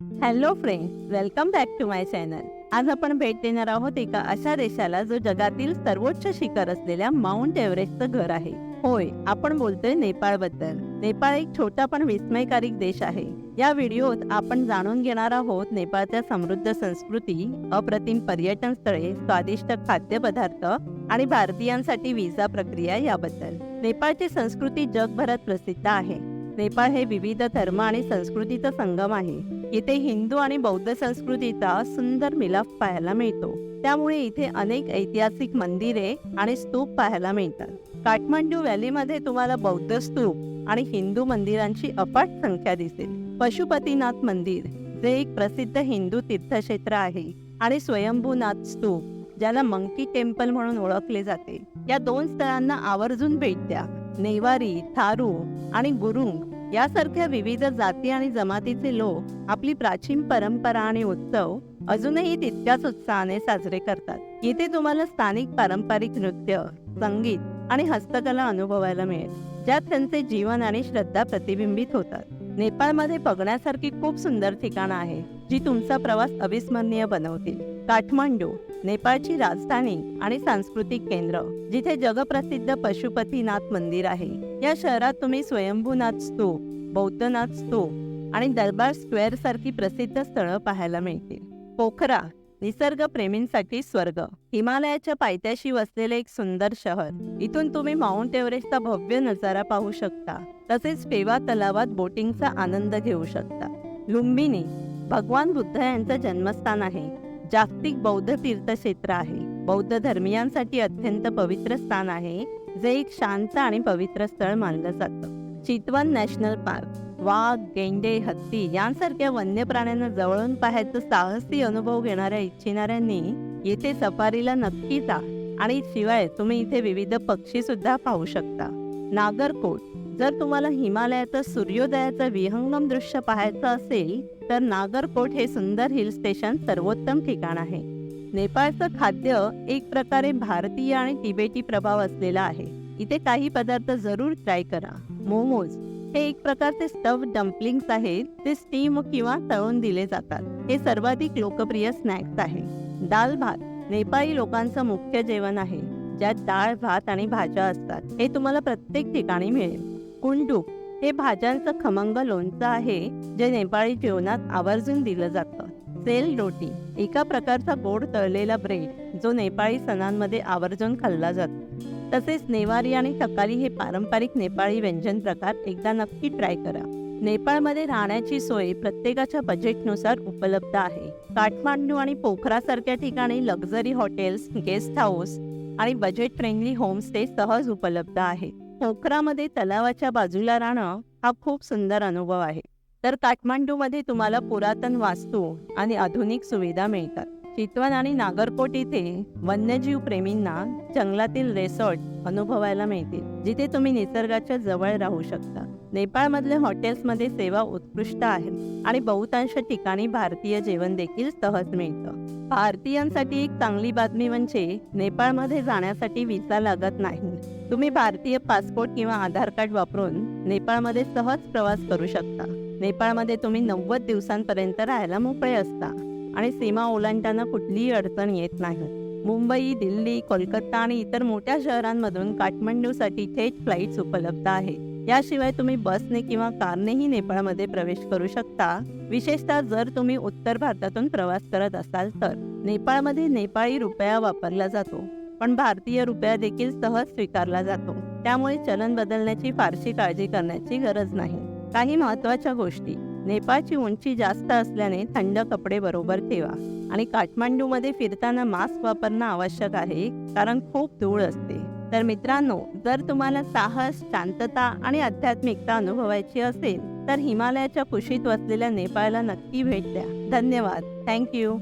Hello friends welcome back to my channel आज आपण भेट देणार आहोत एका अशा देशाला जो जगातील सर्वोच्च शिखर असलेल्या माउंट एव्हरेस्टचं घर आहे. होय आपण बोलतोय नेपाळबद्दल नेपाळ एक छोटा पण विस्मयकारी देश आहे. या व्हिडिओत आपण जाणून घेणार आहोत नेपाळच्या समृद्ध संस्कृती अप्रतिम पर्यटन स्थळे स्वादिष्ट खाद्यपदार्थ आणि भारतीयांसाठी विजा प्रक्रिया याबद्दल. नेपाळची संस्कृती जगभरात प्रसिद्ध आहे. नेपाळ हे विविध धर्म आणि संस्कृतीचा संगम आहे. इथे हिंदू आणि बौद्ध संस्कृतीचा सुंदर मिलाफ पाहायला मिळतो. त्यामुळे इथे अनेक ऐतिहासिक मंदिरे आणि स्तूप पाहायला मिळतात. काठमांडू व्हॅलीमध्ये तुम्हाला बौद्ध स्तूप आणि हिंदू मंदिरांची अपाट संख्या दिसेल. पशुपतीनाथ मंदिर जे एक प्रसिद्ध हिंदू तीर्थक्षेत्र आहे आणि स्वयंभूनाथ स्तूप ज्याला मंकी टेम्पल म्हणून ओळखले जाते. या दोन स्थळांना आवर्जून भेट द्या. नेवारी थारू आणि गुरुंग यासारख्या विविध जाती आणि जमातीचे लोक आपली प्राचीन परंपरा आणि उत्सव अजूनही तितक्याच उत्साहाने साजरे करतात. इथे तुम्हाला स्थानिक पारंपरिक नृत्य संगीत आणि हस्तकला अनुभवायला मिळेल ज्यात त्यांचे जीवन आणि श्रद्धा प्रतिबिंबित होतात. नेपाळमध्ये बघण्यासारखी खूप सुंदर ठिकाणं आहे जी तुमचा प्रवास अविस्मरणीय बनवतील. काठमांडू नेपाळची राजधानी आणि सांस्कृतिक केंद्र जिथे जगप्रसिद्ध पशुपतीनाथ मंदिर आहे. या शहरात तुम्ही स्वयंभूनाथ नाचतो बौद्धनाथ नाचतो आणि दरबार स्क्वेअर सारखी प्रसिद्ध स्थळं पाहायला मिळतील. पोखरा निसर्ग प्रेमींसाठी स्वर्ग. हिमालयाच्या पायथ्याशी वसलेले एक सुंदर शहर. इथून तुम्ही माउंट एव्हरेस्टचा भव्य नजारा पाहू शकता. तसेच पेवा तलावात बोटिंगचा आनंद घेऊ शकता. लुंबिनी भगवान बुद्ध यांचं जन्मस्थान आहे. जागतिक बौद्ध तीर्थक्षेत्र आहे. बौद्ध धर्मियांसाठी अत्यंत पवित्र स्थान आहे. जे एक शांत आणि पवित्र स्थळ मानलं जातं. चितवन नॅशनल पार्क वाघ गेंडे हत्ती यांसारख्या वन्य प्राण्यांना जवळून पाहायचं साहसी अनुभव घेणाऱ्या इच्छिणाऱ्यांनी येथे सफारीला नक्की जा आणि शिवाय तुम्ही इथे विविध पक्षी सुद्धा पाहू शकता. नागरकोट जर तुम्हाला हिमालयाचं सूर्योदयाचं विहंगम दृश्य पाहायचं असेल तर नागरकोट हे सुंदर हिल स्टेशन सर्वोत्तम ठिकाण आहे. नेपाळचं खाद्य एक प्रकारे भारतीय आणि तिबेटी प्रभाव असलेला आहे. इथे काही पदार्थ जरूर ट्राय करा. मोमोज हे एक प्रकारचे स्टफ डम्पलिंग्स आहेत. ते स्टीम किंवा तळून दिले जातात. हे सर्वाधिक लोकप्रिय स्नॅक्स आहे. दाल भात नेपाळी लोकांचं मुख्य जेवण आहे. ज्यात डाळ भात आणि भाज्या असतात. हे तुम्हाला प्रत्येक ठिकाणी मिळेल. कुंडूक हे भाज्यांचं खमंग लोणचं आहे जे नेपाळी जेवणात आवर्जून दिलं जातं. सेल रोटी एका प्रकारचा गोड तळलेला ब्रेड जो नेपाळी सणांमध्ये आवर्जून खाल्ला जातो. तसेच नेवारी आणि टकाली हे पारंपरिक नेपाळी व्यंजन प्रकार एकदा नक्की ट्राय करा. नेपाळमध्ये राहण्याची सोय प्रत्येकाच्या बजेटनुसार उपलब्ध आहे. काठमांडू आणि पोखरासारख्या ठिकाणी लक्झरी हॉटेल्स गेस्ट हाऊस आणि बजेट फ्रेंडली होमस्टे सहज उपलब्ध आहेत पोखरामध्ये तलावाच्या बाजूला राहणं हा खूप सुंदर अनुभव आहे. तर काठमांडूमध्ये तुम्हाला पुरातन वास्तू आणि आधुनिक सुविधा मिळतात. चितवन आणि नागरकोट इथे वन्यजीव प्रेमींना जंगलातील रेसॉर्ट अनुभवायला मिळतील जिथे तुम्ही निसर्गाच्या जवळ राहू शकता. नेपाळमधले हॉटेल्समध्ये सेवा उत्कृष्ट आहेत आणि बहुतांश ठिकाणी भारतीय जेवण देखील सहज मिळतं. भारतीयांसाठी एक चांगली बातमी म्हणजे नेपाळमध्ये जाण्यासाठी विसा लागत नाही. तुम्ही भारतीय पासपोर्ट किंवा आधार कार्ड वापरून नेपाळमध्ये सहज प्रवास करू शकता. नेपाळमध्ये तुम्ही नव्वद दिवसांपर्यंत राहायला मोकळे असता. आणि सीमा ओलांडताना कुठलीही अडचण येत नाही. मुंबई दिल्ली कोलकाता आणि इतर मोठ्या शहरांमधून काठमांडूसाठी थेट फ्लाईट्स उपलब्ध आहेत. याशिवाय तुम्ही बसने किंवा कारनेही नेपाळमध्ये प्रवेश करू शकता. विशेषतः जर तुम्ही उत्तर भारतातून प्रवास करत असाल तर. नेपाळमध्ये नेपाळी रुपया वापरला जातो. पण भारतीय रुपया देखील सहज स्वीकारला जातो. त्यामुळे चलन बदलण्याची फारशी काळजी करण्याची गरज नाही. काही महत्त्वाच्या गोष्टी. नेपाळची उंची जास्त असल्याने थंड कपडे बरोबर ठेवा. आणि काठमांडूमध्ये फिरताना मास्क वापरणं आवश्यक आहे कारण खूप धूळ असते. तर मित्रांनो जर तुम्हाला साहस शांतता आणि आध्यात्मिकता अनुभवायची असेल तर हिमालयाच्या कुशीत वसलेल्या नेपाळला नक्की भेट द्या. धन्यवाद. थँक्यू